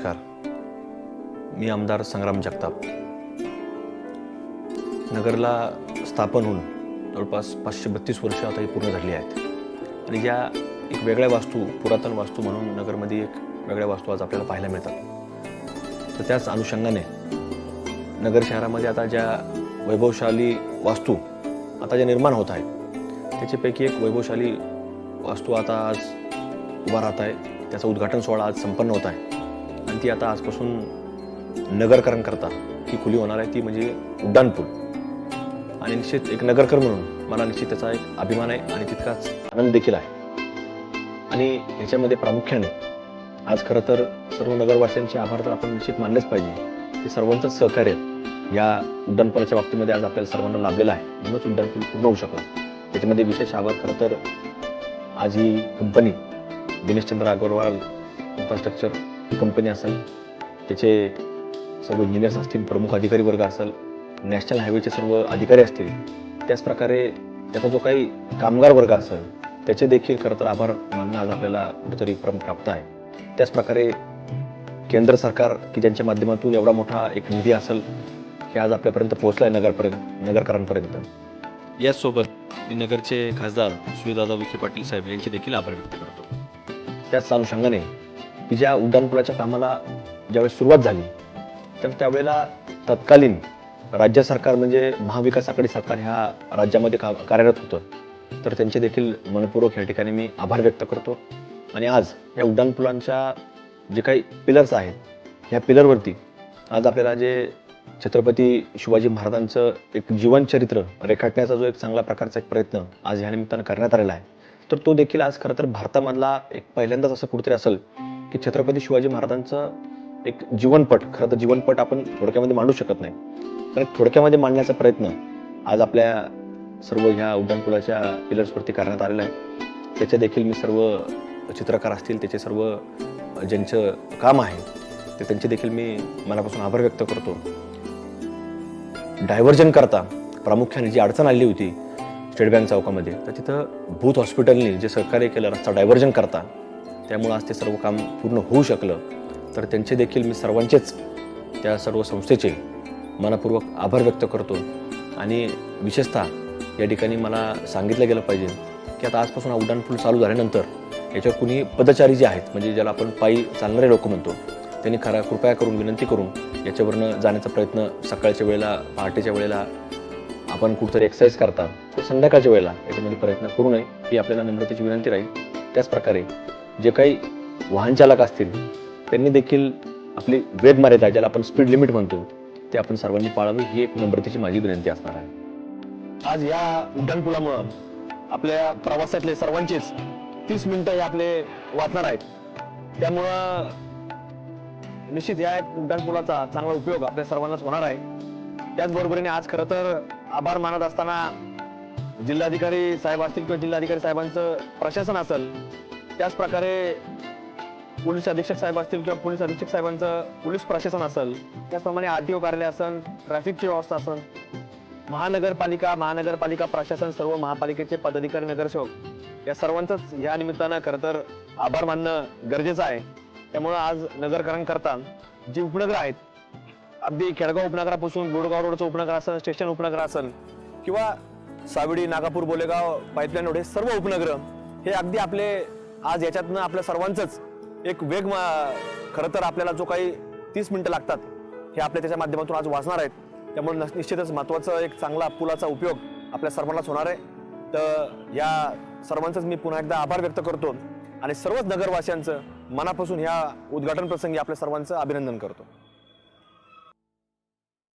नमस्कार. मी आमदार संग्राम जगताप. नगरला स्थापन होऊन जवळपास पाचशे बत्तीस वर्ष आता ही पूर्ण झाली आहेत. आणि ज्या एक वेगळ्या वास्तू पुरातन वास्तू म्हणून नगरमध्ये एक वेगळ्या वास्तू आज आपल्याला पाहायला मिळतात. तर त्याच अनुषंगाने नगर शहरामध्ये आता ज्या वैभवशाली वास्तू आता ज्या निर्माण होत आहेत त्याच्यापैकी एक वैभवशाली वास्तू आता आज उभा राहत आहे. त्याचा उद्घाटन सोहळा आज संपन्न होत आहे. आणि ती आता आजपासून नगरकरण करता. ही खुली होणार आहे ती म्हणजे उड्डाणपूल. आणि निश्चित एक नगरकर म्हणून मला निश्चित त्याचा एक अभिमान आहे आणि तितकाच आनंद देखील आहे. आणि ह्याच्यामध्ये प्रामुख्याने आज खरं तर सर्व नगरवासियांचे आभार तर आपण निश्चित मानलेच पाहिजे. ते सर्वांचंच सहकार्य या उड्डाणपुलाच्या बाबतीमध्ये आज आपल्याला सर्वांना लाभलेलं आहे. म्हणूनच उड्डाणपूल पूर्ण होऊ शकलं. त्याच्यामध्ये विशेष आभार खरं तर आज ही company Dineshchandra Agrawal infrastructure company असेल त्याचे सर्व इंजिनियर्स असतील प्रमुख अधिकारी वर्ग असेल नॅशनल हायवेचे सर्व अधिकारी असतील त्याचप्रकारे त्याचा जो काही कामगार वर्ग असेल त्याचे देखील खरं तर आभार मानणं आज आपल्याला कुठेतरी क्रम प्राप्त आहे. त्याचप्रकारे केंद्र सरकार की ज्यांच्या माध्यमातून एवढा मोठा एक निधी असेल हे आज आपल्यापर्यंत पोहोचला आहे नगरपर्यंत नगरकरांपर्यंत. याचसोबत मी नगरचे खासदार सुनीलदादा विखे पाटील साहेब यांचे देखील आभार व्यक्त करतो. त्याच अनुषंगाने की ज्या उड्डाणपुलाच्या कामाला ज्यावेळेस सुरुवात झाली तर त्यावेळेला तत्कालीन राज्य सरकार म्हणजे महाविकास आघाडी सरकार ह्या राज्यामध्ये का कार्यरत होतं. तर त्यांचे देखील मनपूर्वक या ठिकाणी मी आभार व्यक्त करतो. आणि आज या उड्डाणपुलांच्या जे काही पिलर्स आहेत ह्या पिलरवरती आज आपल्याला जे छत्रपती शिवाजी महाराजांचं एक जीवनचरित्र रेखाटण्याचा जो एक चांगला प्रकारचा एक प्रयत्न आज ह्या निमित्तानं करण्यात आलेला आहे तर तो देखील आज खरं तर भारतामधला एक पहिल्यांदाच असं कुठेतरी असेल की छत्रपती शिवाजी महाराजांचं एक जीवनपट खरं तर जीवनपट आपण थोडक्यामध्ये मांडू शकत नाही. कारण थोडक्यामध्ये मांडण्याचा प्रयत्न आज आपल्या सर्व ह्या उड्डाणपुलाच्या पिलर्सवरती करण्यात आलेला आहे. त्याचे देखील मी सर्व चित्रकार असतील त्याचे सर्व ज्यांचं काम आहे ते त्यांचे देखील मी मनापासून आभार व्यक्त करतो. डायव्हर्जन करता प्रामुख्याने जी अडचण आली होती स्टेट बँक चौकामध्ये तर तिथं भूत हॉस्पिटलने जे सहकार्य केलं रस्ता डायव्हर्जन करता त्यामुळं आज ते सर्व काम पूर्ण होऊ शकलं तर त्यांचे देखील मी सर्वांचेच त्या सर्व संस्थेचे मनापूर्वक आभार व्यक्त करतो. आणि विशेषतः या ठिकाणी मला सांगितलं गेलं पाहिजे की आता आजपासून हा उड्डाणपूल चालू झाल्यानंतर याच्यावर कुणी पदचारी जे आहेत म्हणजे ज्याला आपण पायी चालणारे लोक म्हणतो त्यांनी खरा कृपया करून विनंती करून याच्यावरनं जाण्याचा प्रयत्न सकाळच्या वेळेला पहाटेच्या वेळेला आपण कुठंतरी एक्सरसाइज करता तर संध्याकाळच्या वेळेला याच्यामध्ये प्रयत्न करू नये ही आपल्याला नम्रतेची विनंती राहील. त्याचप्रकारे जे काही वाहनचालक असतील त्यांनी देखील आपली वेग मर्यादा ज्याला आपण स्पीड लिमिट म्हणतो ते आपण सर्वांनी पाळावी ही एक नम्रतेची माझी विनंती असणार आहे. आज या उड्डाणपुलामुळं आपल्या प्रवासातले सर्वांचेच तीस मिनिटं हे आपले वाचणार आहेत. त्यामुळं निश्चित या उड्डाणपुलाचा चांगला उपयोग आपल्या सर्वांनाच होणार आहे. त्याचबरोबरीने आज खरं तर आभार मानत असताना जिल्हाधिकारी साहेब असतील किंवा जिल्हाधिकारी साहेबांचं प्रशासन असेल त्याच प्रकारे पोलीस अधीक्षक साहेब असतील किंवा पोलीस अधीक्षक साहेबांचं पोलीस प्रशासन असेल त्याचप्रमाणे आर टी ओ कार्यालय असेल ट्रॅफिकची व्यवस्था असेल महानगरपालिका महानगरपालिका प्रशासन सर्व महापालिकेचे पदाधिकारी नगरसेवक या सर्वांचंच या निमित्तानं खरं तर आभार मानणं गरजेचं आहे. त्यामुळं आज नगरकरण करता जी उपनगर आहेत अगदी खेडगाव उपनगरापासून गुडगाव रोडचं उपनगर असेल स्टेशन उपनगर असेल किंवा सावडी नागापूर बोलेगाव पाईपलाईन रोड हे सर्व उपनगर हे अगदी आपले आज याच्यातनं आपल्या सर्वांचंच एक वेग मा- खरं तर आपल्याला जो काही तीस मिनटं लागतात हे आपल्या त्याच्या माध्यमातून आज वाचणार आहेत. त्यामुळे निश्चितच महत्त्वाचा एक चांगला पुलाचा उपयोग आपल्या सर्वांनाच होणार आहे. तर या सर्वांचंच मी पुन्हा एकदा आभार व्यक्त करतो आणि सर्वच नगरवासियांचं मनापासून ह्या उद्घाटन प्रसंगी आपल्या सर्वांचं अभिनंदन करतो.